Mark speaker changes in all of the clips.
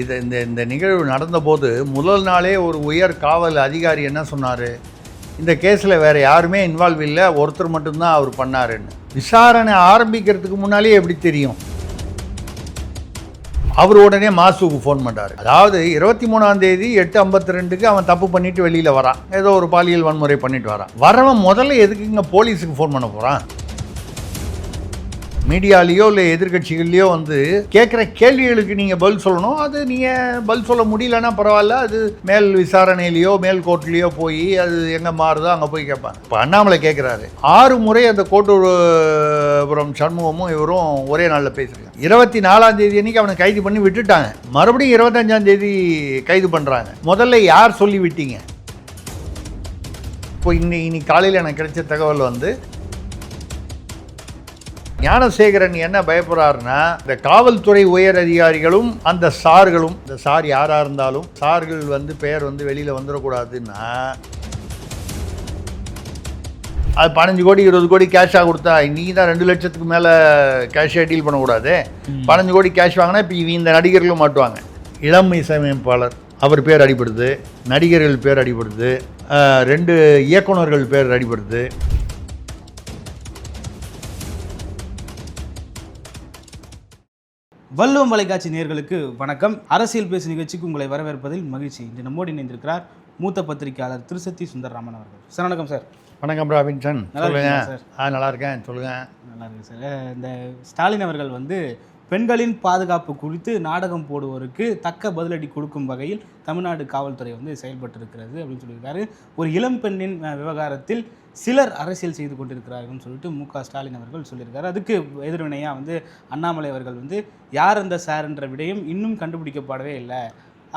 Speaker 1: இது இந்த இந்த நிகழ்வு நடந்தபோது முதல் நாளே ஒரு உயர் காவல் அதிகாரி என்ன சொன்னார்? இந்த கேஸில் வேறு யாருமே இன்வால்வ் இல்லை ஒருத்தர் மட்டும்தான் அவர் பண்ணாருன்னு. விசாரணை ஆரம்பிக்கிறதுக்கு முன்னாலே எப்படி தெரியும்? அவர் உடனே மாசுக்கு ஃபோன் பண்ணுறாரு அதாவது இருபத்தி மூணாம் தேதி எட்டு ஐம்பத்தி ரெண்டுக்கு அவன் தப்பு பண்ணிட்டு வெளியில் வரான். ஏதோ ஒரு பாலியல் வன்முறை பண்ணிட்டு வரான். வரவன் முதல்ல எதுக்குங்க போலீஸுக்கு ஃபோன் பண்ண போகிறான் மீடியாலேயோ இல்லை எதிர்கட்சிகள்லையோ வந்து கேட்குற கேள்விகளுக்கு நீங்கள் பதில் சொல்லணும். அது நீங்கள் பதில் சொல்ல முடியலன்னா பரவாயில்ல. அது மேல் விசாரணையிலையோ மேல் கோர்ட்லேயோ போய் அது எங்கே மாறுதோ அங்கே போய் கேட்பாங்க இப்போ அண்ணாமலை கேட்குறாரு ஆறு முறை அந்த கோட்டூர்புரம் சண்முகமும் இவரும் ஒரே நாளில் பேசியிருக்காங்க இருபத்தி நாலாம் தேதி அன்னைக்கு அவனை கைது பண்ணி விட்டுட்டாங்க. மறுபடியும் இருபத்தஞ்சாம் தேதி கைது பண்ணுறாங்க முதல்ல யார் சொல்லி விட்டீங்க? இப்போ இன்னி இன்னைக்கு காலையில் எனக்கு கிடைச்ச தகவல் வந்து ஞானசேகரன் என்ன பயப்படுறாருன்னா இந்த காவல்துறை உயர் அதிகாரிகளும் அந்த சார்களும் இந்த சார் யாராக இருந்தாலும் சார்கள் வந்து பெயர் வந்து வெளியில் வந்துடக்கூடாதுன்னா அது பதினஞ்சு கோடி இருபது கோடி கேஷாக கொடுத்தா இன்னைக்கு தான் ரெண்டு லட்சத்துக்கு மேலே கேஷாக டீல் பண்ணக்கூடாது. பதினஞ்சு கோடி கேஷ் வாங்கினா இப்போ இவங்க இந்த நடிகர்களும் மாட்டுவாங்க. இளம் இசையமைப்பாளர் அவர் பேர் அடிபடுது நடிகர்கள் பேர் அடிபடுது ரெண்டு இயக்குனர்கள் பேர் அடிபடுது.
Speaker 2: வள்ளுவம் தொலைக்காட்சி நேயர்களுக்கு வணக்கம். அரசியல் பேசு நிகழ்ச்சிக்கு உங்களை வரவேற்பதில் மகிழ்ச்சி. இன்று நம்மோடு இணைந்திருக்கிறார் மூத்த பத்திரிகையாளர் திருசத்தி சுந்தரராமன் அவர்கள். சார் வணக்கம் சார்.
Speaker 1: வணக்கம் ராபின்சன்
Speaker 2: நல்லா
Speaker 1: சொல்லுங்க.
Speaker 2: இருக்கீங்களா சார்?
Speaker 1: ஆ நல்லா இருக்கேன். சொல்லுங்க.
Speaker 2: நல்லா இருக்கு சார். இந்த ஸ்டாலின் அவர்கள் வந்து பெண்களின் பாதுகாப்பு குறித்து நாடகம் போடுவோருக்கு தக்க பதிலடி கொடுக்கும் வகையில் தமிழ்நாடு காவல்துறை வந்து செயல்பட்டிருக்கிறது அப்படின்னு சொல்லியிருக்காரு. ஒரு இளம் பெண்ணின் விவகாரத்தில் சிலர் அரசியல் செய்து கொண்டிருக்கிறார்கள்னு சொல்லிட்டு மு க ஸ்டாலின் அவர்கள் சொல்லியிருக்காரு. அதுக்கு எதிர்வினையாக வந்து அண்ணாமலை அவர்கள் வந்து யார் அந்த சார்ன்ற விடயம் இன்னும் கண்டுபிடிக்கப்படவே இல்லை.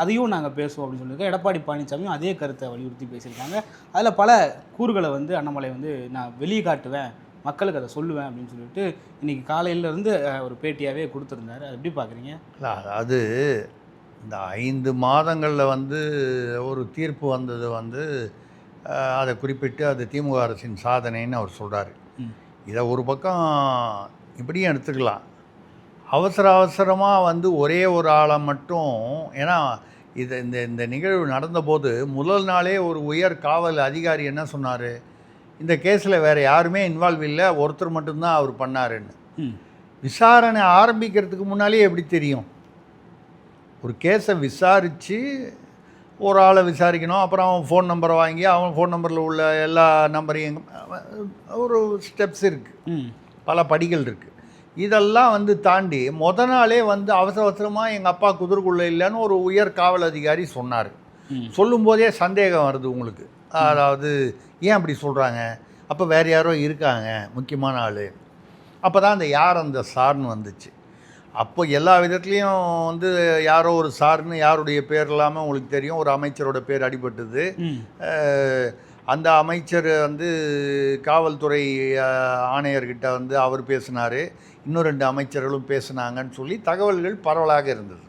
Speaker 2: அதையும் நாங்கள் பேசுவோம் அப்படின்னு சொல்லியிருக்கோம் எடப்பாடி பழனிசாமியும் அதே கருத்தை வலியுறுத்தி பேசியிருக்காங்க. அதில் பல கூறுகளை வந்து அண்ணாமலை வந்து நான் வெளியே காட்டுவேன் மக்களுக்கு அதை சொல்லுவேன் அப்படின்னு சொல்லிட்டு இன்னைக்கு காலையில இருந்து அஹ், ஒரு பேட்டியாகவே கொடுத்துருந்தாரு. அது எப்படி பார்க்குறீங்க
Speaker 1: இல்ல, அது இந்த ஐந்து மாதங்களில் வந்து ஒரு தீர்ப்பு வந்தது வந்து அதை குறிப்பிட்டு அது திமுக அரசின் சாதனைன்னு அவர் சொல்கிறாரு. இதை ஒரு பக்கம் இப்படியும் எடுத்துக்கலாம். அவசர அவசரமாக வந்து ஒரே ஒரு ஆளை மட்டும் ஏன்னா இது இந்த இந்த நிகழ்வு நடந்தபோது முதல் நாளே ஒரு உயர் காவல் அதிகாரி என்ன சொன்னார்? இந்த கேஸில் வேறு யாருமே இன்வால்வ் இல்லை. ஒருத்தர் மட்டும்தான் அவர் பண்ணாருன்னு. விசாரணை ஆரம்பிக்கிறதுக்கு முன்னாலே எப்படி தெரியும்? ஒரு கேஸை விசாரித்து ஒரு ஆளை விசாரிக்கணும். அப்புறம் அவன் ஃபோன் நம்பரை வாங்கி அவன் ஃபோன் நம்பரில் உள்ள எல்லா நம்பரையும் ஒரு ஸ்டெப்ஸ் இருக்குது பல படிகள் இருக்குது இதெல்லாம் வந்து தாண்டி முத நாளே வந்து அவசர அவசரமாக எங்கள் அப்பா குதிர்குள்ளே இல்லைன்னு ஒரு உயர் காவல் அதிகாரி சொன்னார். சொல்லும்போதே சந்தேகம் வருது உங்களுக்கு. அதாவது ஏன் அப்படி சொல்கிறாங்க அப்போ வேறு யாரோ இருக்காங்க முக்கியமான ஆள். அப்போ தான் அந்த யார் அந்த சார்னு வந்துச்சு. அப்போ எல்லா விதத்துலேயும் வந்து யாரோ ஒரு சார்னு யாருடைய பேர் இல்லாமல் உங்களுக்கு தெரியும் ஒரு அமைச்சரோட பேர் அடிபட்டது. அந்த அமைச்சர் வந்து காவல்துறை ஆணையர்கிட்ட வந்து அவர் பேசினார். இன்னும் ரெண்டு அமைச்சர்களும் பேசுனாங்கன்னு சொல்லி தகவல்கள் பரவலாக இருந்தது.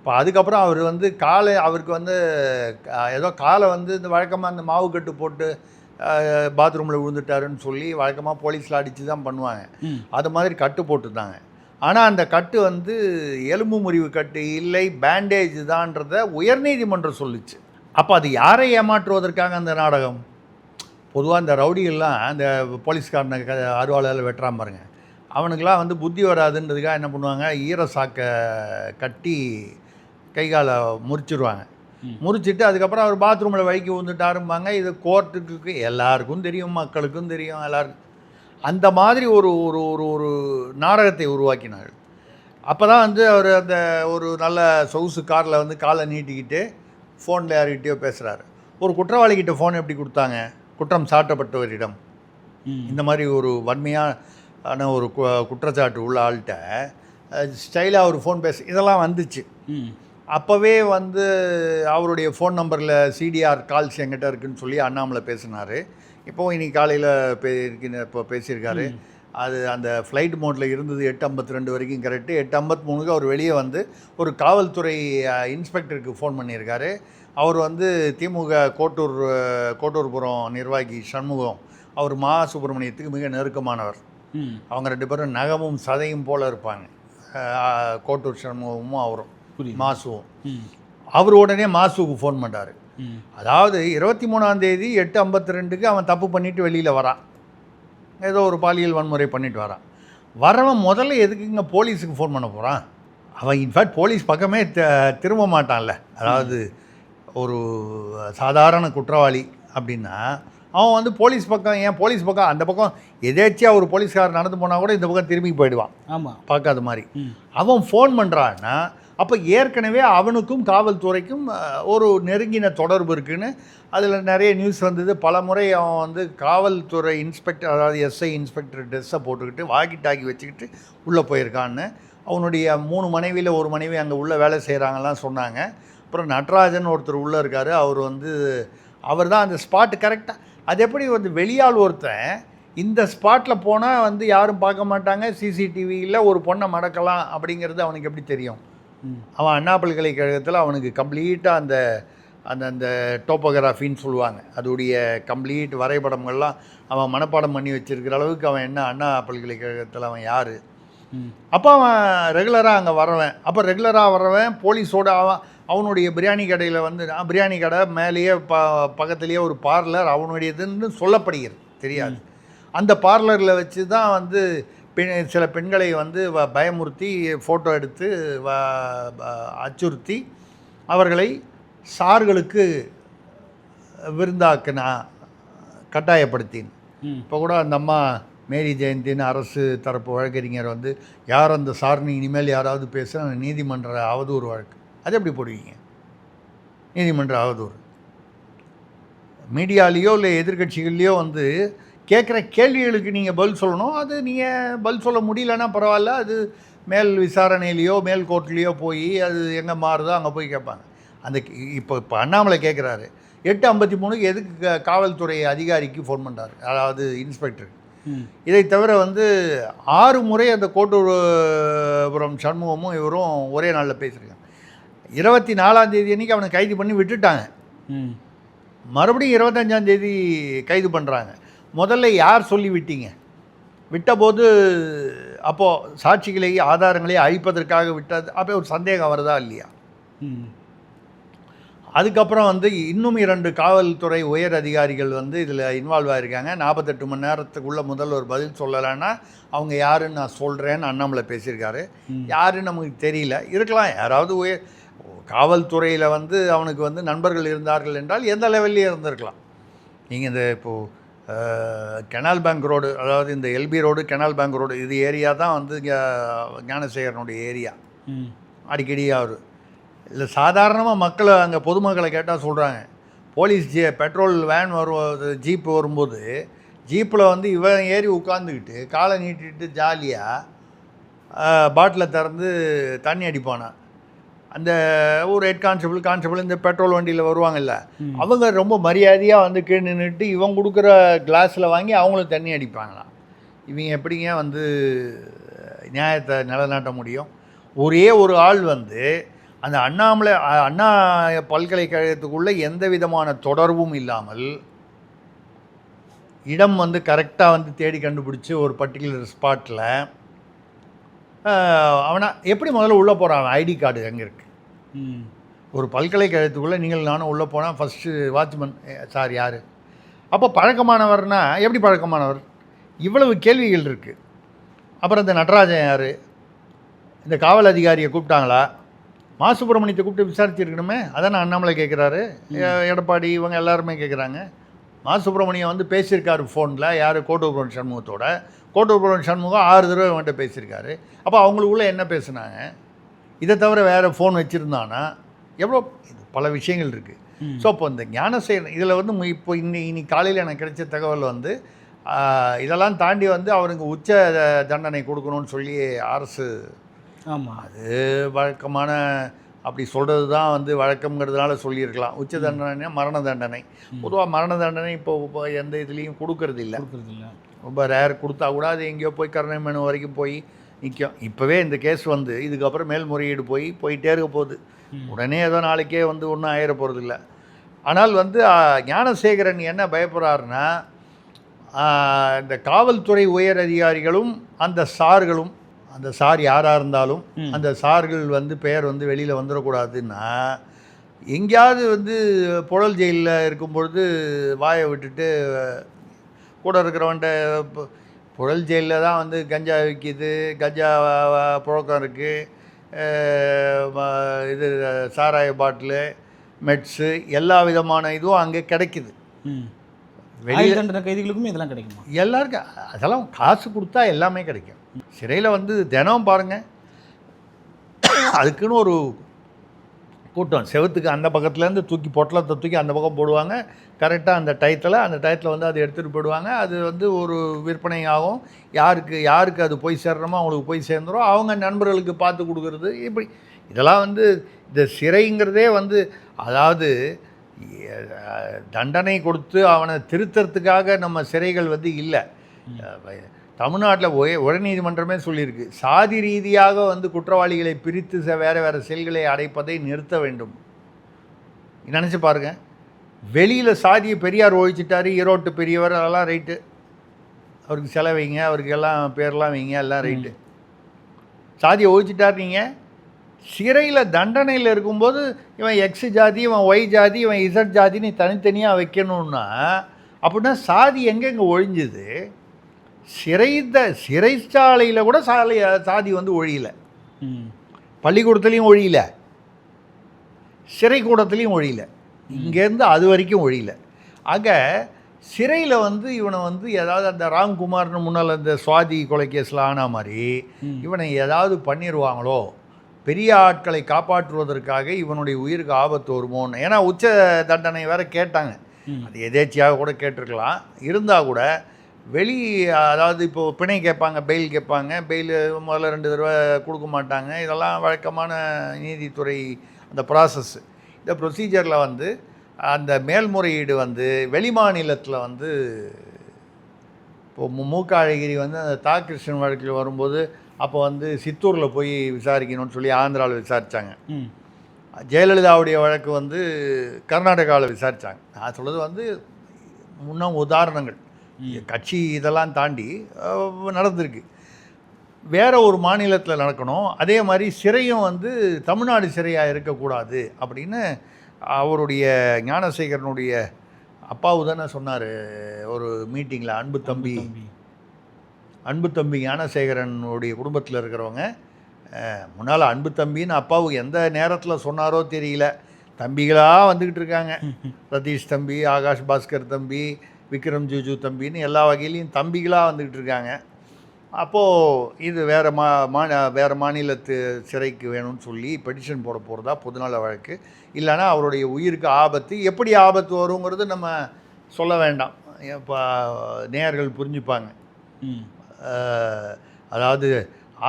Speaker 1: இப்போ அதுக்கப்புறம் அவர் வந்து காலை அவருக்கு வந்து ஏதோ காலை வந்து இந்த வழக்கமாக இந்த மாவு கட்டு போட்டு பாத்ரூமில் விழுந்துட்டாருன்னு சொல்லி வழக்கமாக போலீஸில் அடித்து தான் பண்ணுவாங்க. அது மாதிரி கட்டு போட்டுருந்தாங்க. ஆனால் அந்த கட்டு வந்து எலும்பு முறிவு கட்டு இல்லை பேண்டேஜ் தான்றத உயர்நீதிமன்றம் சொல்லுச்சு. அப்போ அது யாரை ஏமாற்றுவதற்காக அந்த நாடகம்? பொதுவாக இந்த ரவுடிகள்லாம் அந்த போலீஸ்காரனை க அருவாளால் வெட்டுறான் பாருங்க. அவனுக்கெல்லாம் வந்து புத்தி வராதுன்றதுக்காக என்ன பண்ணுவாங்க? ஈர சாக்கை கட்டி கை காலை முறிச்சிருவாங்க.
Speaker 2: ம்.
Speaker 1: முறிச்சிட்டு அதுக்கப்புறம் அவர் பாத்ரூமில் வழிக்கு வந்துட்டாரும்பாங்க இது கோர்ட்டுக்கு எல்லாருக்கும் தெரியும் மக்களுக்கும் தெரியும் எல்லாருக்கும். அந்த மாதிரி ஒரு ஒரு ஒரு ஒரு நாடகத்தை உருவாக்கினார் அப்போ தான் வந்து அவர் அந்த ஒரு நல்ல சொகுசு காரில் வந்து காலை நீட்டிக்கிட்டு ஃபோனில் யார்கிட்டயோ பேசுகிறாரு ஒரு குற்றவாளிகிட்ட ஃபோன் எப்படி கொடுத்தாங்க? குற்றம் சாட்டப்பட்டவரிடம். இந்த மாதிரி ஒரு வன்மையான ஒரு கு- குற்றச்சாட்டு உள்ள ஆள்கிட்ட ஸ்டைலாக ஒரு ஃபோன் பேச இதெல்லாம் வந்துச்சு. அப்போவே வந்து அவருடைய ஃபோன் நம்பரில் சிடிஆர் கால்ஸ் எங்கிட்ட இருக்குன்னு சொல்லி அண்ணாமலை பேசினார். இப்போ இன்னைக்கு காலையில் பே இப்போ பேசியிருக்காரு. அது அந்த ஃப்ளைட் மோட்டில் இருந்தது எட்டு ஐம்பத்தி ரெண்டு வரைக்கும் கரெக்டு எட்டு ஐம்பத்தி மூணுக்கு அவர் வெளியே வந்து ஒரு காவல்துறை இன்ஸ்பெக்டருக்கு ஃபோன் பண்ணியிருக்காரு. அவர் வந்து திமுக கோட்டூர் கோட்டூர்புரம் நிர்வாகி சண்முகம் அவர் மா சுப்பிரமணியத்துக்கு மிக நெருக்கமானவர். அவங்க ரெண்டு பேரும் நகமும் சதையும் போல் இருப்பாங்க. கோட்டூர் சண்முகமும் அவரும். மாசுவும் அவர் உடனே மாசுவுக்கு ஃபோன் பண்ணுறாரு அதாவது இருபத்தி மூணாம் தேதி எட்டு ஐம்பத்தி ரெண்டுக்கு அவன் தப்பு பண்ணிட்டு வெளியில் வரான். ஏதோ ஒரு பாலியல் வன்முறை பண்ணிட்டு வரான். வரவன் முதல்ல எதுக்குங்க போலீஸுக்கு ஃபோன் பண்ண போகிறான் அவன் இன்ஃபேக்ட் போலீஸ் பக்கமே த- திரும்ப மாட்டான்ல. அதாவது ஒரு சாதாரண குற்றவாளி அப்படின்னா அவன் வந்து போலீஸ் பக்கம் ஏன் போலீஸ் பக்கம் அந்த பக்கம் எதேச்சியாக ஒரு போலீஸ்காரர் நடந்து போனால் கூட இந்த பக்கம் திரும்பி போயிடுவான்.
Speaker 2: ஆமாம்
Speaker 1: பார்க்காத மாதிரி. அவன் ஃபோன் பண்ணுறான்னா அப்போ ஏற்கனவே அவனுக்கும் காவல்துறைக்கும் ஒரு நெருங்கின தொடர்பு இருக்குன்னு அதில் நிறைய நியூஸ் வந்தது. பல முறை அவன் வந்து காவல்துறை இன்ஸ்பெக்டர் அதாவது எஸ்ஐ இன்ஸ்பெக்டர் ட்ரெஸ்ஸை போட்டுக்கிட்டு வாக்கி டாக்கி வச்சுக்கிட்டு உள்ளே போயிருக்கான்னு. அவனுடைய மூணு மனைவியில் ஒரு மனைவி அங்கே உள்ளே வேலை செய்கிறாங்கலாம் சொன்னாங்க. அப்புறம் நட்ராஜன் ஒருத்தர் உள்ளே இருக்கார். அவர் வந்து அவர் தான் அந்த ஸ்பாட்டு கரெக்டாக அது எப்படி வந்து வெளியால் ஒருத்தன் இந்த ஸ்பாட்டில் போனால் வந்து யாரும் பார்க்க மாட்டாங்க. சிசிடிவியில் ஒரு பொண்ணை மடக்கலாம் அப்படிங்கிறது அவனுக்கு எப்படி தெரியும்? அவன் அண்ணா பல்கலைக்கழகத்தில் அவனுக்கு கம்ப்ளீட்டாக அந்த அந்த அந்த டோப்போகிராஃபின்னு சொல்லுவாங்க. அதோடைய கம்ப்ளீட் வரைபடங்கள்லாம் அவன் மனப்பாடம் பண்ணி வச்சிருக்கிற அளவுக்கு அவன் என்ன அண்ணா பல்கலைக்கழகத்தில் அவன் யார்? அப்போ அவன் ரெகுலராக அங்கே வரவன் அப்போ ரெகுலராக வரவன் போலீஸோட அவன் அவனுடைய பிரியாணி கடையில் வந்து நான் பிரியாணி கடை மேலேயே ப பக்கத்துலேயே ஒரு பார்லர் அவனுடையதுன்னு சொல்லப்படுகிறது. தெரியாது. அந்த பார்லரில் வச்சு தான் வந்து பெண் சில பெண்களை வந்து வ- பயமுறுத்தி ஃபோட்டோ எடுத்து அச்சுறுத்தி அவர்களை சார்களுக்கு விருந்தாக்குனா கட்டாயப்படுத்தின். இப்போ கூட அந்த அம்மா மேரி ஜெயந்தின்னு அரசு தரப்பு வழக்கறிஞர் வந்து யார் அந்த சாரணி இனிமேல் யாராவது பேசுனா நீதிமன்ற அவதூறு வழக்கு. அது எப்படி போடுவீங்க? நீதிமன்ற அவதூறு. மீடியாலேயோ இல்லை எதிர்க்கட்சிகள்லையோ வந்து கேட்குற கேள்விகளுக்கு நீங்கள் பதில் சொல்லணும். அது நீங்கள் பதில் சொல்ல முடியலன்னா பரவாயில்ல. அது மேல் விசாரணையிலையோ மேல் கோர்ட்லேயோ போய் அது எங்கே மாறுதோ அங்கே போய் கேட்பாங்க. அந்த இப்போ இப்போ அண்ணாமலை கேட்குறாரு. எட்டு ஐம்பத்தி மூணுக்கு எதுக்கு காவல்துறை அதிகாரிக்கு ஃபோன் பண்ணுறாரு அதாவது இன்ஸ்பெக்டருக்கு. இதை தவிர வந்து ஆறு முறை அந்த கோட்டூர்புரம் சண்முகமும் இவரும் ஒரே நாளில் பேசியிருக்காங்க. இருபத்தி நாலாம் தேதி அன்றைக்கி அவனை கைது பண்ணி விட்டுட்டாங்க.
Speaker 2: ம்.
Speaker 1: மறுபடியும் இருபத்தஞ்சாம் தேதி கைது பண்ணுறாங்க முதல்ல யார் சொல்லி விட்டீங்க விட்டபோது அப்போது சாட்சிகளை ஆதாரங்களை அழிப்பதற்காக விட்டது. அப்போ ஒரு சந்தேகம் வருதா இல்லையா? அதுக்கப்புறம் வந்து இன்னும் இரண்டு காவல்துறை உயர் அதிகாரிகள் வந்து இதில் இன்வால்வ் ஆகிருக்காங்க நாற்பத்தெட்டு மணி நேரத்துக்குள்ளே முதல்ல ஒரு பதில் சொல்லலைன்னா அவங்க யாருன்னு நான் சொல்கிறேன்னு அண்ணாமலை பேசியிருக்காரு. யாருன்னு நமக்கு தெரியல. இருக்கலாம். யாராவது உயர் காவல்துறையில் வந்து அவனுக்கு வந்து நண்பர்கள் இருந்தார்கள் என்றால் எந்த லெவல்லையே இருந்திருக்கலாம். நீங்கள் இந்த இப்போது கெனால் பேங்க் ரோடு அதாவது இந்த LB road canal bank road இது ஏரியா தான் வந்து ஞானசேகரனுடைய ஏரியா.
Speaker 2: ம்.
Speaker 1: அடிக்கடி அவர். இல்லை சாதாரணமாக மக்களை அங்கே பொதுமக்களை கேட்டால் சொல்கிறாங்க போலீஸ் ஜீ பெட்ரோல் வேன் வரும் ஜீப்பு வரும்போது ஜீப்பில் வந்து இவன் ஏறி உட்காந்துக்கிட்டு காலை நீட்டிட்டு ஜாலியாக பாட்டிலை திறந்து தண்ணி அடிப்பானான் அந்த ஒரு ஹெட் கான்ஸ்டபிள் கான்ஸ்டபிள் இந்த பெட்ரோல் வண்டியில் வருவாங்கல்ல. அவங்க ரொம்ப மரியாதையாக வந்து கீழே நின்றுட்டு இவன் கொடுக்குற கிளாஸில் வாங்கி அவங்களும் தண்ணி அடிப்பாங்களாம். இவங்க எப்படிங்க வந்து நியாயத்தை நிலைநாட்ட முடியும்? ஒரே ஒரு ஆள் வந்து அந்த அண்ணாமலை அண்ணா பல்கலைக்கழகத்துக்குள்ளே எந்த விதமான தொடர்பும் இல்லாமல் இடம் வந்து கரெக்டாக வந்து தேடி கண்டுபிடிச்சி ஒரு பர்டிகுலர் ஸ்பாட்டில் அவனை எப்படி முதல்ல உள்ளே போகிறான் ஐடி கார்டு எங்கே இருக்குது ஒரு பல்கலைக்கழகத்துக்குள்ளே நீங்கள் நானும் உள்ளே போனால் ஃபஸ்ட்டு வாட்ச்மேன் சார் யார்? அப்போ பழக்கமானவர்னா எப்படி பழக்கமானவர்? இவ்வளவு கேள்விகள் இருக்குது அப்புறம் இந்த நடராஜன் யார்? இந்த காவல் அதிகாரியை கூப்பிட்டாங்களா? மா சுப்பிரமணியத்தை கூப்பிட்டு விசாரிச்சிருக்கணுமே? அதானே அண்ணாமலை கேட்குறாரு எடப்பாடி இவங்க எல்லாருமே கேட்குறாங்க மா சுப்பிரமணியம் வந்து பேசியிருக்காரு ஃபோனில் யார்? கோட்டூர்புரம் சண்முகத்தோட. கோட்டூர்புரம் சண்முகம் ஆறு தடவை அவன்கிட்ட பேசியிருக்காரு. அப்போ அவங்களுக்குள்ளே என்ன பேசுனாங்க? இதை தவிர வேறு ஃபோன் வச்சுருந்தானா? எவ்வளோ பல விஷயங்கள் இருக்குது. ஸோ அப்போ இந்த ஞானசேகரன் இதில் வந்து இப்போ இன்னி இன்னைக்கு காலையில் எனக்கு கிடைச்ச தகவல் வந்து இதெல்லாம் தாண்டி வந்து அவனுக்கு உச்ச தண்டனை கொடுக்கணும்னு சொல்லி அரசு
Speaker 2: ஆமாம்
Speaker 1: அது வழக்கமான அப்படி சொல்கிறது தான் வந்து வழக்கம்ங்கிறதுனால சொல்லியிருக்கலாம். உச்ச தண்டனை மரண தண்டனை. பொதுவாக மரண தண்டனை இப்போ இப்போ எந்த இதுலேயும் கொடுக்கறது இல்லை
Speaker 2: கொடுக்குறது இல்லை
Speaker 1: ரொம்ப ரேர் கொடுத்தா கூட அது எங்கேயோ போய் கருணை மனு வரைக்கும் போய் நிற்கும் இப்போவே இந்த கேஸ் வந்து இதுக்கப்புறம் மேல்முறையீடு போய் போயிட்டே இருக்க போகுது. உடனே ஏதோ நாளைக்கே வந்து ஒன்றும் ஆயிட போகிறது இல்லை ஆனால் வந்து ஞானசேகரன் என்ன பயப்படுறாருன்னா இந்த காவல்துறை உயர் அதிகாரிகளும் அந்த சார்களும் அந்த சார் யாராக இருந்தாலும். அந்த சார்கள் வந்து பெயர் வந்து வெளியில் வந்துடக்கூடாதுன்னா எங்கேயாவது வந்து புழல் ஜெயிலில் இருக்கும் பொழுது வாயை விட்டுட்டு கூட இருக்கிறவன்ட்ட புழல் ஜெயிலில் தான் வந்து கஞ்சா விற்கிது கஞ்சா புழக்கம் இருக்குது இது சாராய பாட்டிலு மெட்ஸு எல்லா விதமான இதுவும் அங்கே கிடைக்குது. வெளியில்
Speaker 2: கைதிகளுக்குமே இதெல்லாம் கிடைக்குமா?
Speaker 1: எல்லாருக்கும் அதெல்லாம் காசு கொடுத்தா எல்லாமே கிடைக்கும். சிறையில் வந்து தினம் பாருங்கள் அதுக்குன்னு ஒரு கூட்டம் செவுத்துக்கு அந்த பக்கத்துலேருந்து தூக்கி பொட்டலத்தை தூக்கி அந்த பக்கம் போடுவாங்க. கரெக்டாக அந்த டயத்தில் அந்த டயத்தில் வந்து அதை எடுத்துகிட்டு போயிடுவாங்க அது வந்து ஒரு விற்பனை ஆகும் யாருக்கு யாருக்கு அது போய் சேர்றமோ அவங்களுக்கு போய் சேர்ந்துரும். அவங்க நண்பர்களுக்கு பார்த்து கொடுக்குறது. இப்படி இதெல்லாம் வந்து இந்த சிறைங்கிறதே வந்து அதாவது தண்டனை கொடுத்து அவனை திருத்தறதுக்காக நம்ம சிறைகள் வந்து இல்லை. தமிழ்நாட்டில் ஒரே உயர்நீதிமன்றமே சொல்லியிருக்கு. சாதி ரீதியாக வந்து குற்றவாளிகளை பிரித்து ச- வேற வேறு செல்களை அடைப்பதை நிறுத்த வேண்டும். நினச்சி பாருங்க. வெளியில் சாதியை பெரியார் ஒழிச்சிட்டாரு ஈரோட்டு பெரியவர் அதெல்லாம் ரைட்டு. அவருக்கு செலவு வைங்க அவருக்கு எல்லாம் பேர்லாம் வைங்க எல்லாம் ரைட்டு. சாதியை ஒழிச்சிட்டார் நீங்கள் சிறையில் தண்டனையில் இருக்கும்போது இவன் எக்ஸ் ஜாதி இவன் ஒய் ஜாதி இவன் இசட் ஜாதின்னு தனித்தனியாக வைக்கணும்னா அப்படின்னா சாதி எங்கெங்கே ஒழிஞ்சுது? சிறைத்த சிறைச்சாலையில் கூட சாலை சாதி வந்து ஒழியல. பள்ளிக்கூடத்துலேயும் ஒழியல. சிறைக்கூடத்துலேயும் ஒழியல. இங்கேருந்து அது வரைக்கும் ஒழியல. ஆக சிறையில் வந்து இவனை வந்து ஏதாவது அந்த ராம்குமார்னு முன்னால் அந்த சுவாதி கொலை கேஸில் ஆன மாதிரி. இவனை ஏதாவது பண்ணிடுவாங்களோ பெரிய ஆட்களை காப்பாற்றுவதற்காக இவனுடைய உயிருக்கு ஆபத்து வருமோன்னு ஏன்னா உச்ச தண்டனை வேற கேட்டாங்க. அது எதேச்சியாக கூட கேட்டிருக்கலாம். இருந்தால் கூட வெளி அதாவது இப்போ பிணை கேட்பாங்க பெயில் கேட்பாங்க பெயில் முதல்ல ரெண்டு தடவை கொடுக்க மாட்டாங்க. இதெல்லாம் வழக்கமான நீதித்துறை அந்த ப்ராசஸ் இந்த ப்ரொசீஜரில் வந்து அந்த மேல்முறையீடு வந்து வெளிமாநிலத்தில் வந்து இப்போ மூக்க அழகிரி வந்து அந்த தா. கிருஷ்ணன் வழக்கில் வரும்போது அப்போ வந்து சித்தூரில் போய் விசாரிக்கணும்னு சொல்லி ஆந்திராவில் விசாரித்தாங்க ஜெயலலிதாவுடைய வழக்கு வந்து கர்நாடகாவில் விசாரித்தாங்க நான் சொல்கிறது வந்து முன்ன உதாரணங்கள். கட்சி இதெல்லாம் தாண்டி நடந்திருக்கு. வேற ஒரு மாநிலத்தில் நடக்கணும். அதே மாதிரி சிறையும் வந்து தமிழ்நாடு சிறையாக இருக்கக்கூடாது அப்படின்னு அவருடைய ஞானசேகரனுடைய அப்பாவு தானே சொன்னார் ஒரு மீட்டிங்கில் அன்பு தம்பி. அன்பு தம்பி. ஞானசேகரனுடைய குடும்பத்தில் இருக்கிறவங்க முன்னால் அன்பு தம்பின்னு அப்பாவுக்கு எந்த நேரத்தில் சொன்னாரோ தெரியல. தம்பிகளாக வந்துக்கிட்டு இருக்காங்க. ரதீஷ் தம்பி ஆகாஷ் பாஸ்கர் தம்பி விக்ரம் ஜூஜு தம்பின்னு எல்லா வகையிலையும் தம்பிகளாக வந்துக்கிட்டு இருக்காங்க. அப்போது இது வேறு மா மா வேறு மாநிலத்து சிறைக்கு வேணும்னு சொல்லி பெட்டிஷன் போட போகிறதா பொதுநல வழக்கு. இல்லைன்னா அவருடைய உயிருக்கு ஆபத்து. எப்படி ஆபத்து வருங்கிறது நம்ம சொல்ல வேண்டாம். இப்போ நேயர்கள் புரிஞ்சுப்பாங்க. அதாவது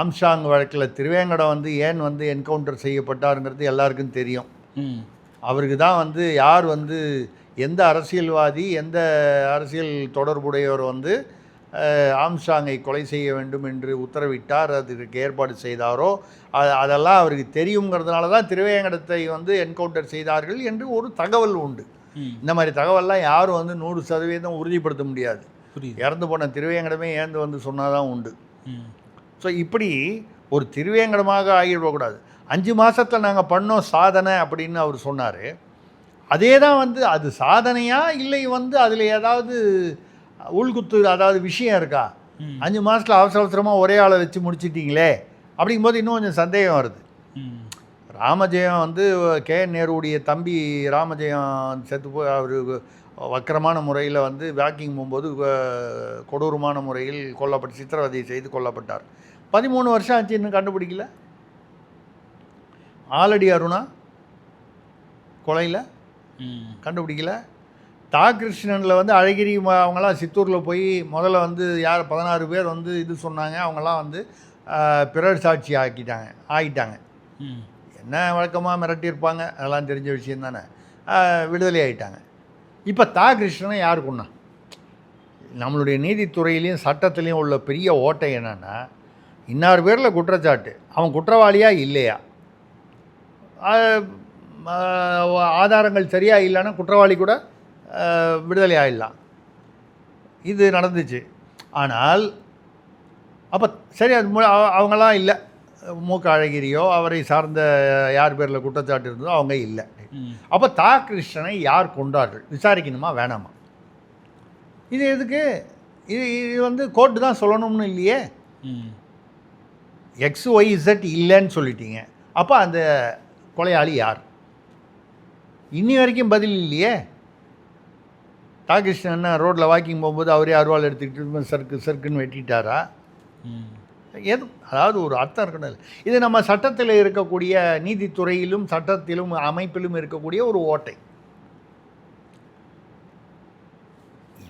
Speaker 1: ஆம்சாங் வழக்கில் திருவேங்கடம் வந்து ஏன் வந்து என்கவுண்டர் செய்யப்பட்டாருங்கிறது எல்லாருக்கும் தெரியும். அவருக்கு தான் வந்து யார் வந்து எந்த அரசியல்வாதி எந்த அரசியல் தொடர்புடையவர் வந்து அஹ், ஆம்ஸ்டாங்கை கொலை செய்ய வேண்டும் என்று உத்தரவிட்டார் அதுக்கு ஏற்பாடு செய்தாரோ அதெல்லாம் அவருக்கு தெரியுங்கிறதுனால தான் திருவேங்கடத்தை வந்து என்கவுண்டர் செய்தார்கள் என்று ஒரு தகவல் உண்டு. இந்த மாதிரி தகவல்லாம் யாரும் வந்து நூறு சதவீதம் உறுதிப்படுத்த முடியாது. இறந்து போன திருவேங்கடமே ஏந்து வந்து சொன்னாதான் உண்டு. ஸோ இப்படி ஒரு திருவேங்கடமாக ஆகிடக்கூடாது அஞ்சு மாதத்தில் நாங்கள் பண்ணோம் சாதனை அப்படின்னு அவர் சொன்னார். அதே தான் வந்து அது சாதனையா இல்லை வந்து அதில் ஏதாவது உள்குத்து அதாவது விஷயம் இருக்கா. அஞ்சு மாதத்தில் அவசர அவசரமாக ஒரே ஆளை வச்சு முடிச்சிட்டிங்களே? அப்படிங்கும்போது இன்னும் கொஞ்சம் சந்தேகம் வருது. ராமஜெயம் வந்து கே. என். நேருடைய தம்பி ராமஜெயம் செத்து போய் அவர் வக்கரமான முறையில் வந்து வாக்கிங் போகும்போது கொடூரமான முறையில் கொல்லப்பட்டு சித்திரவதை செய்து கொல்லப்பட்டார். பதிமூணு வருஷம் ஆச்சு இன்னும் கண்டுபிடிக்கல? ஆலடி அருணா? கொலையில்? கண்டுபிடிக்கல. தா கிருஷ்ணனில் வந்து அழகிரி ம- அவங்கெல்லாம் சித்தூரில் போய் முதல்ல வந்து யார் பதினாறு பேர் வந்து இது சொன்னாங்க. அவங்கெல்லாம் வந்து பிறர் சாட்சி ஆக்கிட்டாங்க ஆகிட்டாங்க.
Speaker 2: ம்.
Speaker 1: என்ன வழக்கமாக மிரட்டியிருப்பாங்க? அதெல்லாம் தெரிஞ்ச விஷயம் தானே. விடுதலை ஆயிட்டாங்க. இப்போ தா கிருஷ்ணனை யார் கொண்டா நம்மளுடைய நீதித்துறையிலையும் சட்டத்திலையும் உள்ள பெரிய ஓட்டை என்னென்னா இன்னார் பேரில் குற்றச்சாட்டு. அவன் குற்றவாளியா இல்லையா? ஆதாரங்கள் சரியா இல்லைன்னா குற்றவாளி கூட விடுதலை ஆயிடலாம். இது நடந்துச்சு. ஆனால் அப்போ சரி அது அவங்களாம் இல்லை. மூக்க அழகிரியோ அவரை சார்ந்த யார் பேரில் குற்றச்சாட்டு இருந்ததோ அவங்க இல்லை. அப்போ தா. கிருஷ்ணனை யார் கொண்டார்கள் விசாரிக்கணுமா வேணாமா? இது எதுக்கு? இது இது வந்து கோர்ட்டு தான் சொல்லணும்னு இல்லையே? எக்ஸ் ஒய் இசட் இல்லைன்னு சொல்லிட்டீங்க. அப்போ அந்த கொலையாளி யார்? இன்னி வரைக்கும் பதில் இல்லையே? தாகிருஷ்ணன் ரோட்டில் வாக்கிங் போகும்போது அவரே அருவாள் எடுத்துக்கிட்டு சருக்கு சருக்குன்னு வெட்டிட்டாரா? எது அதாவது ஒரு அர்த்தம் இருக்கணும் இது நம்ம சட்டத்தில் இருக்கக்கூடிய நீதித்துறையிலும் சட்டத்திலும் அமைப்பிலும் இருக்கக்கூடிய ஒரு ஓட்டை.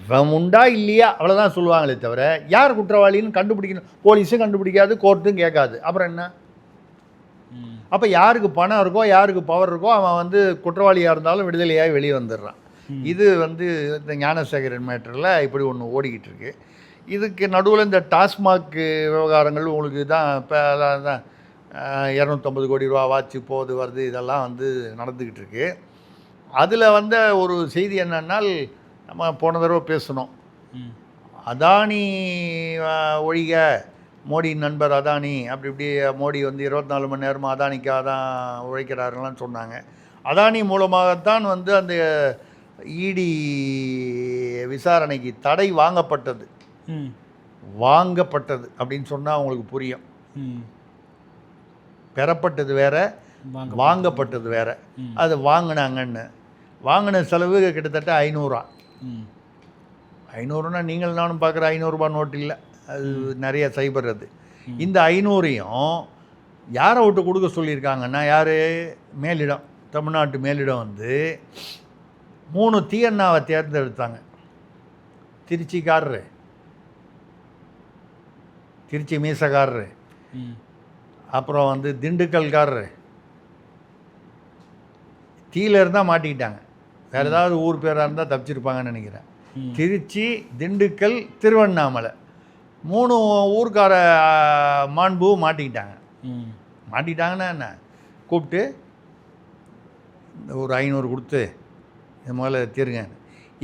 Speaker 1: இவன் உண்டா இல்லையா? அவ்வளோதான் சொல்லுவாங்களே தவிர யார் குற்றவாளின்னு கண்டுபிடிக்கணும்? போலீஸும் கண்டுபிடிக்காது கோர்ட்டும் கேட்காது. அப்புறம் என்ன? அப்போ யாருக்கு பணம் இருக்கோ யாருக்கு பவர் இருக்கோ அவன் வந்து குற்றவாளியாக இருந்தாலும் விடுதலையாகி வெளியே வந்துடுறான். இது வந்து இந்த ஞானசேகரன் மேட்டரில் இப்படி ஒன்று ஓடிக்கிட்டு இருக்கு. இதுக்கு நடுவில் இந்த டாஸ்மாக் விவகாரங்கள் உங்களுக்கு தான் இப்போ தான் இரநூத்தம்பது கோடி ரூபா வாட்சி போகுது வருது இதெல்லாம் வந்து நடந்துக்கிட்டு இருக்கு. அதில் வந்த ஒரு செய்தி என்னன்னால் நம்ம போன தடவை பேசணும் அதானி ஒழிக மோடி நண்பர் அதானி அப்படி இப்படி மோடி வந்து இருபத்தி நாலு மணி நேரமாக அதானிக்காக தான் உழைக்கிறாருலாம் சொன்னாங்க. அதானி மூலமாகத்தான் வந்து அந்த இடி விசாரணைக்கு தடை வாங்கப்பட்டது.
Speaker 2: ம்.
Speaker 1: வாங்கப்பட்டது அப்படின்னு சொன்னால் அவங்களுக்கு புரியும். பெறப்பட்டது வேற
Speaker 2: வாங்க
Speaker 1: வாங்கப்பட்டது வேற. அது வாங்கினாங்கன்னு. வாங்கின செலவு கிட்டத்தட்ட ஐநூறுரூவா
Speaker 2: ம்.
Speaker 1: ஐநூறுனா நீங்கள் நானும் பார்க்குற ஐநூறுரூபா நோட்டு இல்லை. அது நிறைய சைபர் அது. இந்த ஐநூறையும் யாரை விட்டு கொடுக்க சொல்லியிருக்காங்கன்னா யார்? மேலிடம் தமிழ்நாட்டு மேலிடம் வந்து மூணு தீயண்ணாவை தேர்ந்தெடுத்தாங்க. திருச்சிக்காரரு திருச்சி மீசக்காரரு அப்புறம் வந்து திண்டுக்கல்காரரு. தீயில இருந்தால் மாட்டிக்கிட்டாங்க. வேறு ஏதாவது ஊர் பேராக இருந்தால் தப்பிச்சிருப்பாங்கன்னு நினைக்கிறேன். திருச்சி திண்டுக்கல் திருவண்ணாமலை. மூணு ஊர்க்கார மாண்பு மாட்டிக்கிட்டாங்க. மாட்டிக்கிட்டாங்கன்னா என்ன? கூப்பிட்டு இந்த ஒரு ஐநூறு கொடுத்து இது முதல்ல தீருங்க.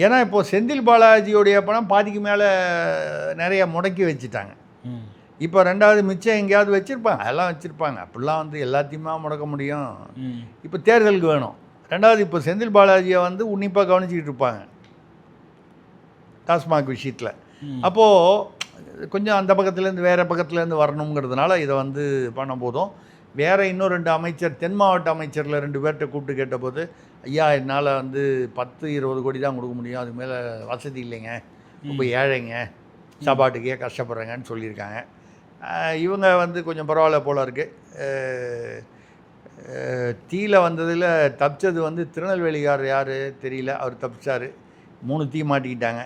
Speaker 1: ஏன்னா இப்போது செந்தில் பாலாஜியோடைய பணம் பாதிக்கு மேலே நிறைய முடக்கி வச்சுட்டாங்க. இப்போ ரெண்டாவது மிச்சம் எங்கேயாவது வச்சுருப்பாங்க. அதெல்லாம் வச்சுருப்பாங்க. அப்படிலாம் வந்து எல்லாத்தையுமா முடக்க முடியும்? இப்போ தேர்தலுக்கு வேணும். ரெண்டாவது இப்போ செந்தில் பாலாஜியை வந்து உன்னிப்பாக கவனிச்சிக்கிட்டு இருப்பாங்க. டாஸ்மாக் விஷயத்தில். அப்போது கொஞ்சம் அந்த பக்கத்துலேருந்து வேறு பக்கத்துலேருந்து வரணுங்கிறதுனால இதை வந்து பண்ண போதும். வேறு இன்னும் ரெண்டு அமைச்சர் தென் மாவட்ட அமைச்சரில் ரெண்டு பேர்கிட்ட கூப்பிட்டு கேட்டபோது ஐயா என்னால் வந்து பத்து இருபது கோடி தான் கொடுக்க முடியும். அதுக்கு மேலே வசதி இல்லைங்க. ரொம்ப ஏழைங்க. சாப்பாட்டுக்கே கஷ்டப்படுறேங்கன்னு சொல்லியிருக்காங்க. இவங்க வந்து கொஞ்சம் பரவாயில்ல போல இருக்குது தீயில வந்ததில் தப்பிச்சது வந்து திருநெல்வேலிக்கார் யார் தெரியல. அவர் தப்பிச்சார். மூணு தீ மாட்டிக்கிட்டாங்க.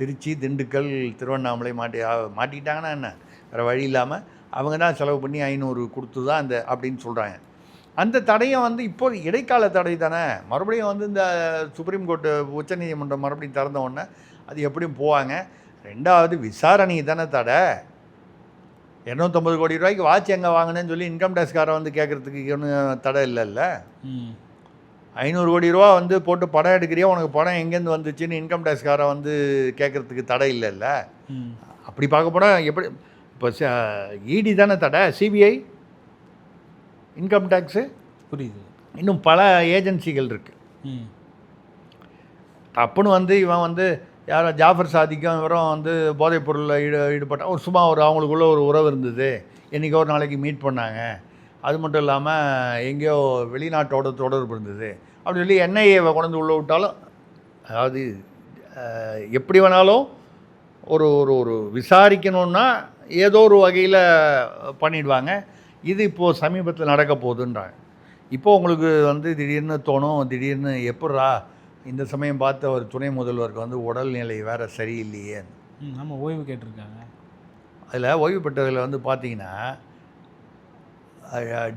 Speaker 1: திருச்சி திண்டுக்கல் திருவண்ணாமலை மாட்டி மாட்டிக்கிட்டாங்கன்னா என்ன? வேறு வழி இல்லாமல் அவங்க தான் செலவு பண்ணி ஐநூறு கொடுத்து தான் அந்த அப்படின்னு சொல்கிறாங்க அந்த தடையை வந்து இப்போ இடைக்கால தடை தானே? மறுபடியும் வந்து இந்த சுப்ரீம் கோர்ட்டு உச்சநீதிமன்றம் மறுபடியும் திறந்த உடனே அது எப்படியும் போவாங்க? ரெண்டாவது விசாரணை தானே தடை. இரநூத்தம்பது கோடி ரூபாய்க்கு வாட்ச் எங்கே வாங்கினேன்னு சொல்லி இன்கம் டேக்ஸ்காரன் வந்து கேட்குறதுக்கு ஒன்றும் தடை இல்லைல்ல?
Speaker 2: ம்.
Speaker 1: ஐநூறு கோடி ரூபா வந்து போட்டு படம் எடுக்கிறியா? உனக்கு படம் எங்கேருந்து வந்துச்சுன்னு இன்கம் டேக்ஸ்காரன் வந்து கேட்குறதுக்கு தடை இல்லைல்ல. அப்படி பார்க்க போனால் எப்படி இப்போ இடி தானே தடை? சிபிஐ இன்கம் டேக்ஸு
Speaker 2: புரியுது.
Speaker 1: இன்னும் பல ஏஜென்சிகள் இருக்குது
Speaker 2: ம்.
Speaker 1: தப்புன்னு வந்து இவன் வந்து யாரோ ஜாஃபர் சாதிக்கும் இவரும் வந்து போதைப் பொருளில் ஈடு ஈடுபட்டான். ஒரு சும்மா ஒரு அவங்களுக்குள்ள ஒரு உறவு இருந்தது. என்றைக்கோ ஒரு நாளைக்கு மீட் பண்ணாங்க. அது மட்டும் இல்லாமல் எங்கேயோ வெளிநாட்டோட தொடர்பு இருந்தது. அப்படி சொல்லி என்ஐஏவை கொண்டு உள்ளே விட்டாலும் அதாவது எப்படி வேணாலும் ஒரு ஒரு ஒரு விசாரிக்கணுன்னா ஏதோ ஒரு வகையில் பண்ணிடுவாங்க. இது இப்போது சமீபத்தில் நடக்க போகுதுன்றாங்க. இப்போ உங்களுக்கு வந்து திடீர்னு தோணும் திடீர்னு எப்பட்றா இந்த சமயம் பார்த்த ஒரு துணை முதல்வருக்கு வந்து உடல்நிலை வேற சரியில்லையே
Speaker 2: ம் ஆமாம் ஓய்வு கேட்டிருக்காங்க.
Speaker 1: அதில் ஓய்வு பெற்றதில் வந்து பார்த்தீங்கன்னா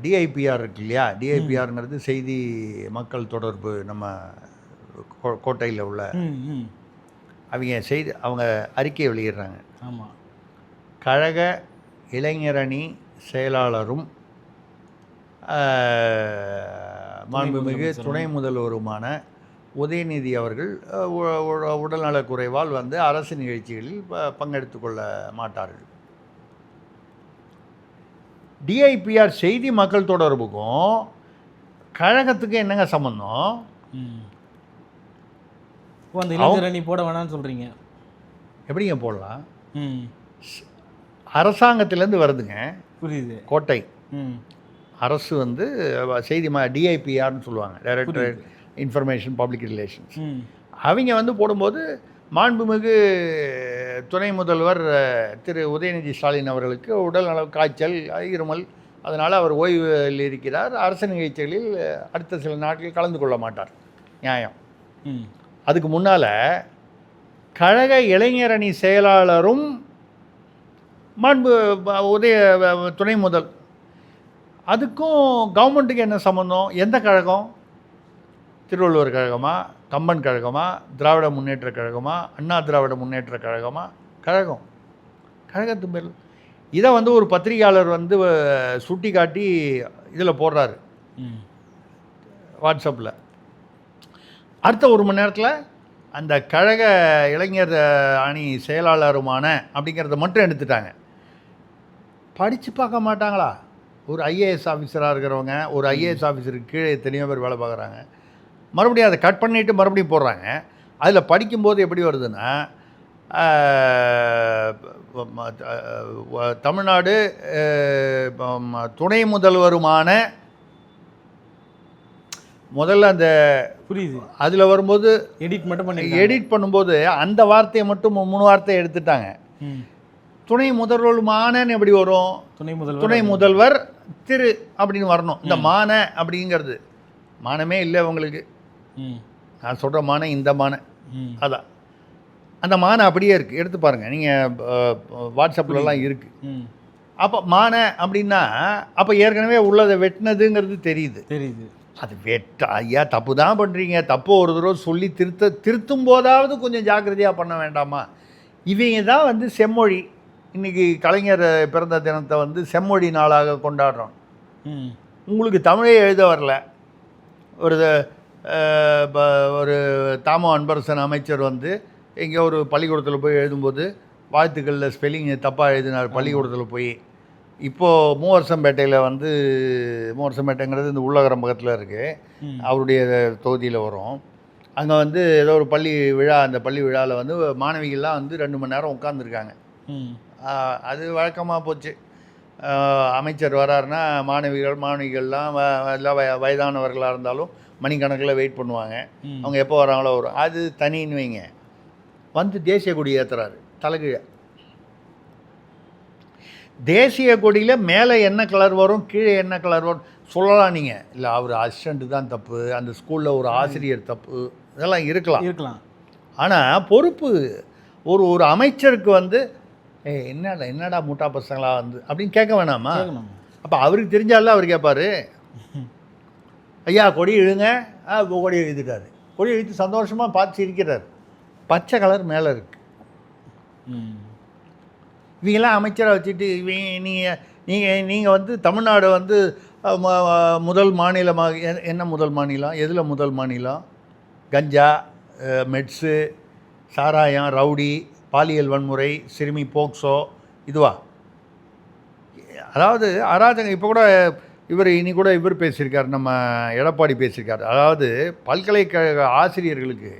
Speaker 1: டிஐபிஆர் இருக்கு இல்லையா? டிஐபிஆருங்கிறது செய்தி மக்கள் தொடர்பு நம்ம கோட்டையில் உள்ள அவங்க செய்தி அவங்க அறிக்கை வெளியிடுறாங்க.
Speaker 2: ஆமாம்
Speaker 1: கழக இளைஞரணி செயலாளரும் மாண்புமிகு. துணை முதல்வருமான உதயநிதி அவர்கள் அஹ், உ- உ- உடல்நலக் குறைவால் வந்து அரசு நிகழ்ச்சிகளில் ப- பங்கெடுத்து கொள்ள மாட்டார்கள். டிஐபிஆர் செய்தி மக்கள் தொடர்புக்கும் கழகத்துக்கு என்னங்க சம்மந்தம்
Speaker 2: அந்த இளைஞர் அணி போட வேணாம்னு சொல்கிறீங்க
Speaker 1: எப்படிங்க போடலாம்? அரசாங்கத்திலேருந்து வருதுங்க.
Speaker 2: புரியுது.
Speaker 1: கோட்டை.
Speaker 2: ம்.
Speaker 1: அரசு வந்து செய்தி டிஐபிஆர்னு சொல்லுவாங்க. டைரக்டர் இன்ஃபர்மேஷன் பப்ளிக் ரிலேஷன்ஸ் அவங்க வந்து போடும்போது மாண்புமிகு துணை முதல்வர் திரு உதயநிதி ஸ்டாலின் அவர்களுக்கு உடல் நல காய்ச்சல் இருமல் அதனால் அவர் ஓய்வில் இருக்கிறார். அரசு நிகழ்ச்சிகளில் அடுத்த சில நாட்கள் கலந்து கொள்ள மாட்டார். நியாயம். அதுக்கு முன்னால் கழக இளைஞரணி செயலாளரும் மாண்பு உதய துணை முதல் அதுக்கும் கவர்மெண்ட்டுக்கு என்ன சம்மந்தம் எந்த கழகம்? திருவள்ளுவர் கழகமா? கம்பன் கழகமா திராவிட முன்னேற்ற கழகமா அண்ணா திராவிட முன்னேற்ற கழகமா? கழகம். கழகத்து மேல் இதை வந்து ஒரு பத்திரிகையாளர் வந்து சுட்டி காட்டி இதில் போடுறாரு.
Speaker 2: ம்.
Speaker 1: வாட்ஸ்அப்பில் அடுத்த ஒரு மணி நேரத்தில் அந்த கழக இளைஞர் அணி செயலாளருமான அப்படிங்கிறத மட்டும் எடுத்துட்டாங்க. படித்து பார்க்க மாட்டாங்களா? ஒரு ஐஏஎஸ் ஆஃபீஸராக இருக்கிறவங்க ஒரு ஐஏஎஸ் ஆஃபீஸருக்கு கீழே எத்தனையோ பேர் வேலை பார்க்குறாங்க. மறுபடியும் அதை கட் பண்ணிவிட்டு மறுபடியும் போடுறாங்க. அதில் படிக்கும்போது எப்படி வருதுன்னா தமிழ்நாடு துணை முதல்வருமான முதல்ல அந்த
Speaker 2: புரியுது.
Speaker 1: அதில் வரும்போது
Speaker 2: எடிட் மட்டும் பண்ணி
Speaker 1: எடிட் பண்ணும்போது அந்த வார்த்தையை மட்டும் மூணு வார்த்தையை எடுத்துட்டாங்க. துணை முதல்வருமானன்னு எப்படி வரும்?
Speaker 2: துணை முதல்வர்
Speaker 1: துணை முதல்வர் திரு அப்படின்னு வரணும். இந்த மான அப்படிங்கிறது. மானமே இல்லை உங்களுக்கு நான் சொல்கிற மான இந்த மான.
Speaker 2: ம்.
Speaker 1: அதான் அந்த மான அப்படியே இருக்குது எடுத்து பாருங்கள் நீங்கள் வாட்ஸ்அப்லலாம் இருக்குது
Speaker 2: ம்.
Speaker 1: அப்போ மான அப்படின்னா அப்போ ஏற்கனவே உள்ளதை வெட்டினதுங்கிறது தெரியுது.
Speaker 2: தெரியுது.
Speaker 1: அது வெட்ட ஐயா தப்பு தான் பண்ணுறீங்க தப்பு ஒரு தடவை சொல்லி திருத்த திருத்தும் போதாவது கொஞ்சம் ஜாக்கிரதையாக பண்ண வேண்டாமா? இவங்க தான் வந்து செம்மொழி. இன்றைக்கி கலைஞர் பிறந்த தினத்தை வந்து செம்மொழி நாளாக கொண்டாடுறோம்.
Speaker 2: ம்.
Speaker 1: உங்களுக்கு தமிழே எழுத வரல. ஒரு ஒரு தாமோ அன்பரசன் அமைச்சர் வந்து எங்கேயோ ஒரு பள்ளிக்கூடத்தில் போய் எழுதும்போது வாழ்த்துக்களில் ஸ்பெல்லிங் தப்பாக எழுதினார் பள்ளிக்கூடத்தில் போய். இப்போது மூவரசம்பேட்டையில் வந்து மூவரசம்பேட்டைங்கிறது இந்த உள்ளகரம் பக்கத்தில் இருக்குது அவருடைய தொகுதியில் வரும். அங்கே வந்து ஏதோ ஒரு பள்ளி விழா அந்த பள்ளி விழாவில் வந்து மாணவிகள்லாம் வந்து ரெண்டு மணி நேரம் உட்காந்துருக்காங்க அது வழக்கமாக போச்சு. அமைச்சர் வராருன்னா மாணவிகள் மாணவிகள்லாம் எல்லாம் வய வயதானவர்களாக இருந்தாலும் மணிக்கணக்கில் வெயிட் பண்ணுவாங்க. அவங்க எப்போ வராங்களோ வரும் அது தனின்னு வைங்க. வந்து தேசிய கொடி ஏற்றுறாரு தலைகீழ. தேசிய கொடியில் மேலே என்ன கலர் வரும் கீழே என்ன கலர் வரும் சொல்லலாம் நீங்கள் இல்லை அவர் அசிஸ்டண்ட்டு தான் தப்பு அந்த ஸ்கூலில் ஒரு ஆசிரியர் தப்பு இதெல்லாம் இருக்கலாம்.
Speaker 2: இருக்கலாம்.
Speaker 1: ஆனால் பொறுப்பு ஒரு ஒரு அமைச்சருக்கு வந்து ஏய் என்னடா என்னடா முட்டா பசங்களா வந்து? அப்படின்னு கேட்க வேணாமா? அப்போ அவருக்கு தெரிஞ்சால அவர் கேட்பாரு. ஐயா கொடி இழுங்க. கொடி எழுதிட்டாரு கொடி இழுத்து சந்தோஷமாக பார்த்து சிரிக்கிறார். பச்சை கலர் மேலே இருக்கு.
Speaker 2: ம்.
Speaker 1: இவங்கெல்லாம் அமைச்சரை வச்சுட்டு இவங்க நீங்கள் நீங்கள் நீங்கள் வந்து தமிழ்நாடு வந்து முதல் மாநிலமாக என்ன முதல் மாநிலம்? எதில் முதல் மாநிலம்? கஞ்சா மெட்ஸு சாராயம் ரவுடி பாலியல் வன்முறை சிறுமி போக்சோ இதுவா? அதாவது அராஜகம் இப்போ கூட இவர் இனி கூட இவர் பேசியிருக்கார் நம்ம எடப்பாடி பேசியிருக்கார். அதாவது பல்கலைக்கழக ஆசிரியர்களுக்கு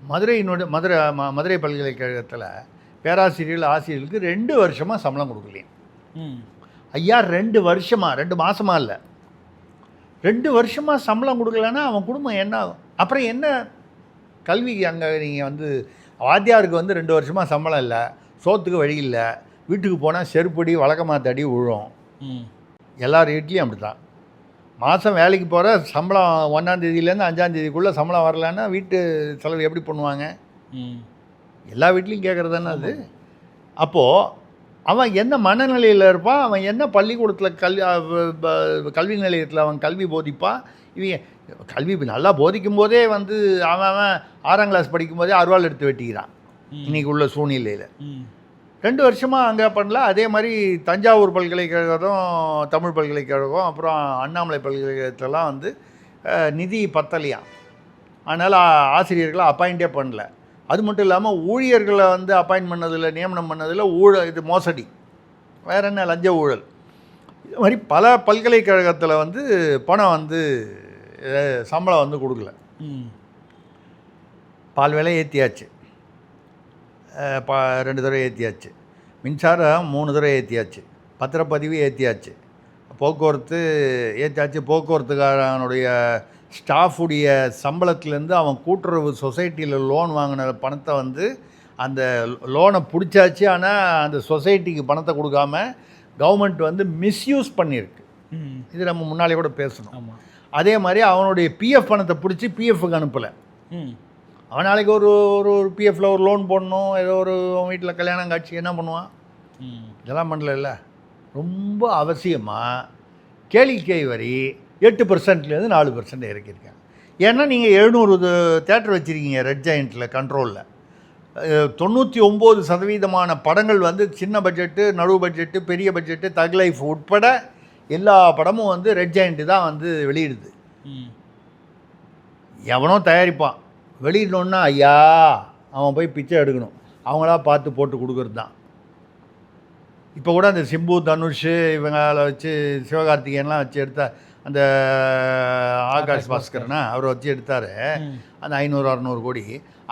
Speaker 1: மதுரையினோட மதுரை மதுரை பல்கலைக்கழகத்தில் பேராசிரியர்கள் ஆசிரியர்களுக்கு ரெண்டு வருஷமாக சம்பளம் கொடுக்கலையும்
Speaker 2: ம்.
Speaker 1: ஐயா ரெண்டு வருஷமா ரெண்டு மாசமா இல்லை. ரெண்டு வருஷமாக சம்பளம் கொடுக்கலன்னா அவன் குடும்பம் என்ன ஆகும்? அப்புறம் என்ன? கல்வி அங்கே நீங்கள் வந்து வாத்தியாருக்கு வந்து ரெண்டு வருஷமாக சம்பளம் இல்லை சோத்துக்கு வழி இல்லை வீட்டுக்கு போனால் செருப்படி வழக்கமாக தடி விழும்.
Speaker 2: ம்.
Speaker 1: எல்லார் வீட்லேயும் அப்படி தான் மாதம் வேலைக்கு போகிற சம்பளம் ஒன்றாந்தேதியிலேருந்து அஞ்சாந்தேதிக்குள்ளே சம்பளம் வரலன்னா வீட்டு செலவு எப்படி பண்ணுவாங்க? எல்லா வீட்லேயும் கேட்குறது தானே அது? அப்போது அவன் என்ன மனநிலையில் இருப்பான்? அவன் என்ன பள்ளிக்கூடத்தில் கல்வி கல்வி நிலையத்தில் அவன் கல்வி போதிப்பான்? இவங்க கல்வி நல்லா போதிக்கும் போதே வந்து அவன் அவன் ஆறாம் கிளாஸ் படிக்கும் போதே அருவாள் எடுத்து வெட்டிக்கிறான்.
Speaker 2: ம்.
Speaker 1: இன்னைக்கு உள்ள சூழ்நிலையில். ரெண்டு வருஷமாக அங்கே பண்ணல. அதே மாதிரி தஞ்சாவூர் பல்கலைக்கழகம் தமிழ் பல்கலைக்கழகம் அப்புறம் அண்ணாமலை பல்கலைக்கழகத்திலலாம் வந்து நிதி பத்தலையாம் அதனால் ஆசிரியர்களை அப்பாயிண்டே பண்ணல. அது மட்டும் இல்லாமல் ஊழியர்களை வந்து அப்பாயின்ட் பண்ணதில் நியமனம் பண்ணதில் ஊழல் இது மோசடி. வேற என்ன லஞ்ச ஊழல். இது மாதிரி பல பல்கலைக்கழகத்தில் வந்து பணம் வந்து சம்பளம் வந்து கொடுக்கல. பால் விலை ஏற்றியாச்சு பா ரெண்டு தடவை ஏற்றியாச்சு மின்சாரம் மூணு தடவை ஏற்றியாச்சு பத்திரப்பதிவு ஏற்றியாச்சு போக்குவரத்து ஏற்றியாச்சு போக்குவரத்துக்காரனுடைய ஸ்டாஃபுடைய சம்பளத்துலேருந்து அவன் கூட்டுறவு சொசைட்டியில் லோன் வாங்கின பணத்தை வந்து அந்த லோனை பிடிச்சாச்சு. ஆனால் அந்த சொசைட்டிக்கு பணத்தை கொடுக்காம கவர்மெண்ட் வந்து மிஸ்யூஸ் பண்ணியிருக்கு. இது நம்ம முன்னாலே கூட பேசணும். அதே மாதிரி அவனுடைய பிஎஃப் பணத்தை பிடிச்சி பிஎஃப்க்கு அனுப்பலை. அவன் நாளைக்கு ஒரு ஒரு ஒரு பிஎஃப்ல ஒரு லோன் போடணும் ஏதோ ஒரு வீட்டில் கல்யாணம் காட்சி என்ன பண்ணுவான்? இதெல்லாம் பண்ணல ரொம்ப அவசியமாக கேளிக்கை வரி எட்டு பர்சன்ட்லேருந்து நாலு பர்சன்ட் இறக்கியிருக்காங்க. ஏன்னா நீங்கள் எழுநூறு தேட்டர் வச்சுருக்கீங்க ரெட் ஜாயிண்ட்டில் கண்ட்ரோலில் தொண்ணூற்றி ஒம்பது சதவீதமான படங்கள் வந்து சின்ன பட்ஜெட்டு நடு பட்ஜெட்டு பெரிய பட்ஜெட்டு தக் லைஃப் உட்பட எல்லா படமும் வந்து ரெட் ஜாயிண்ட்டு தான் வந்து வெளியிடுது. எவனோ தயாரிப்பான். வெளியிடணுன்னா ஐயா அவன் போய் பிச்சை எடுக்கணும். அவங்களா பார்த்து போட்டு கொடுக்கறது தான். இப்போ கூட அந்த சிம்பு தனுஷ் இவங்களை வச்சு சிவகார்த்திகேயன்லாம் வச்சு எடுத்த அந்த ஆகாஷ் பாஸ்கர்னா அவரை வச்சு எடுத்தார். அந்த ஐநூறு அறநூறு கோடி.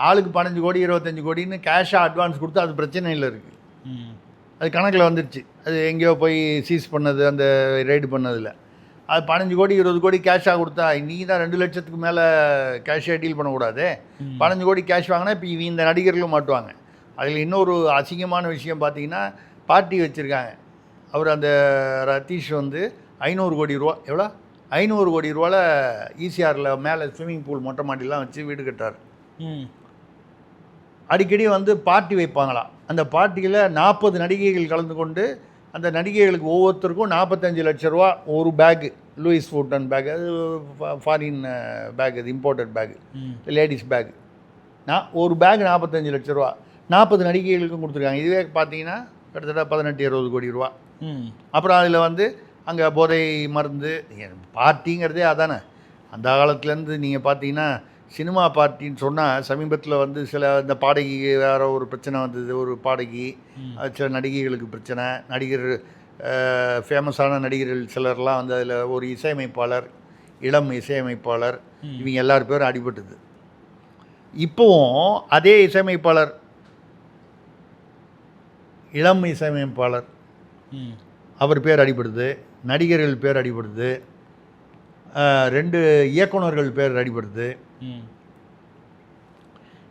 Speaker 1: ஆளுக்கு பதினஞ்சு கோடி இருபத்தஞ்சு கோடின்னு கேஷாக அட்வான்ஸ் கொடுத்து அது பிரச்சனை இல்லை இருக்குது அது கணக்கில் வந்துருச்சு. அது எங்கேயோ போய் சீஸ் பண்ணது அந்த ரைடு பண்ணதில். அது பதினஞ்சு கோடி இருபது கோடி கேஷாக கொடுத்தா நீ தான் ரெண்டு லட்சத்துக்கு மேலே கேஷாக டீல் பண்ணக்கூடாது. பதினஞ்சு கோடி கேஷ் வாங்கினா இப்போ இவங்க இந்த நடிகர்களும் மாட்டுவாங்க. அதில் இன்னொரு அசிங்கமான விஷயம் பார்த்தீங்கன்னா பார்ட்டி வச்சுருக்காங்க. அவர் அந்த ரதீஷ் வந்து ஐநூறு கோடி ரூபா எவ்வளோ? ஐநூறு கோடி ரூபாவில் ஈசிஆரில் மேலே ஸ்விம்மிங் பூல் மொட்டை மாடிலாம் வச்சு வீடு கட்டார் அடிக்கடி வந்து பார்ட்டி வைப்பாங்களாம். அந்த பார்ட்டியில் நாற்பது நடிகைகள் கலந்து கொண்டு அந்த நடிகைகளுக்கு ஒவ்வொருத்தருக்கும் நாற்பத்தஞ்சு லட்ச ரூபா ஒரு பேக்கு லூயிஸ் ஃபுட்டன் பேக் அது ஃபாரின் பேக் அது இம்போர்ட்டட் பேக் லேடிஸ் பேக் நான் ஒரு பேக் நாற்பத்தஞ்சு லட்ச ரூபா. நாற்பது நடிகைகளுக்கும் கொடுத்துருக்காங்க. இதுவே பார்த்தீங்கன்னா கிட்டத்தட்ட பதினெட்டு இருபது கோடி ரூபா. அப்புறம் அதில் வந்து அங்கே போதை மருந்து பார்ட்டிங்கிறதே அதானே. அந்த காலத்துலேருந்து நீங்கள் பார்த்தீங்கன்னா சினிமா பார்ட்டின்னு சொன்னால் சமீபத்தில் வந்து சில இந்த பாடகி வேற ஒரு பிரச்சனை வந்தது ஒரு பாடகி சில நடிகைகளுக்கு பிரச்சனை. நடிகர் ஃபேமஸான நடிகர்கள் சிலர்லாம் வந்து அதில் ஒரு இசையமைப்பாளர் இளம் இசையமைப்பாளர். இவங்க எல்லார் பேரும் அடிபட்டது. இப்போவும் அதே இசையமைப்பாளர் இளம் இசையமைப்பாளர் அவர் பேர் அடிபடுது நடிகர்கள் பேர் அடிபடுது ரெண்டு இயக்குனர்கள் பேர் அடிபடுது.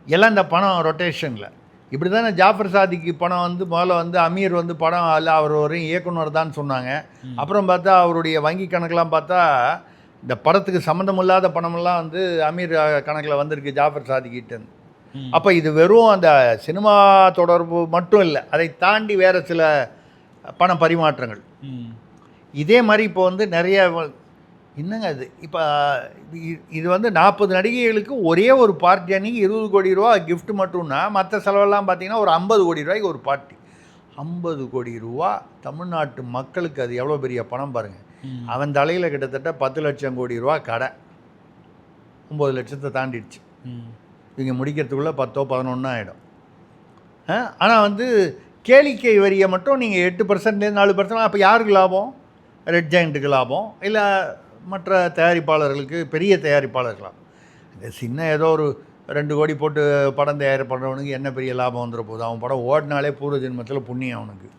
Speaker 1: எல்லாம் இந்த பணம் ரொட்டேஷனில் இப்படி தானே ஜாஃபர் சாதிக்கு பணம் வந்து முதல்ல வந்து அமீர் வந்து படம் அல்ல அவர் ஒரு இயக்குனர் தான் சொன்னாங்க. அப்புறம் பார்த்தா அவருடைய வங்கி கணக்கெலாம் பார்த்தா இந்த படத்துக்கு சம்மந்தமில்லாத பணமெல்லாம் வந்து அமீர் கணக்கில் வந்திருக்கு ஜாஃபர் சாதிக்கிட்டேருந்து
Speaker 2: ம்.
Speaker 1: அப்போ இது வெறும் அந்த சினிமா தொடர்பு மட்டும் இல்லை அதை தாண்டி வேறு சில பண பரிமாற்றங்கள். இதே மாதிரி இப்போ வந்து நிறைய என்னங்க அது? இப்போ இது வந்து நாற்பது நடிகைகளுக்கு ஒரே ஒரு பார்ட்டி அன்னைக்கு இருபது கோடி ரூபா gift மட்டும்னா மற்ற செலவெல்லாம் பார்த்தீங்கன்னா ஒரு ஐம்பது கோடி ரூபாய்க்கு ஒரு பார்ட்டி ஐம்பது கோடி ரூபா தமிழ்நாட்டு மக்களுக்கு அது எவ்வளோ பெரிய பணம் பாருங்கள். அவன் தலையில் கிட்டத்தட்ட பத்து லட்சம் கோடி ரூபா கடை. ஒம்பது லட்சத்தை தாண்டிடுச்சு. இவங்க முடிக்கிறதுக்குள்ளே பத்தோ பதினொன்றோ ஆகிடும் ஆனால் வந்து கேளிக்கை வரியை மட்டும் நீங்கள் எட்டு பர்சன்ட்லேருந்து நாலு பர்சன்ட் அப்போ யாருக்கு லாபம்? ரெட் ஜாயிண்ட்டுக்கு லாபம். இல்லை மற்ற தயாரிப்பாளர்களுக்கு பெரிய தயாரிப்பாளர்களாம். இந்த சின்ன ஏதோ ஒரு ரெண்டு கோடி போட்டு படம் தயார் பண்ணுறவனுக்கு என்ன பெரிய லாபம் வந்துட போகுது? அவன் படம் ஓடினாலே பூர்வ ஜென்மத்தில் புண்ணியம் அவனுக்கு.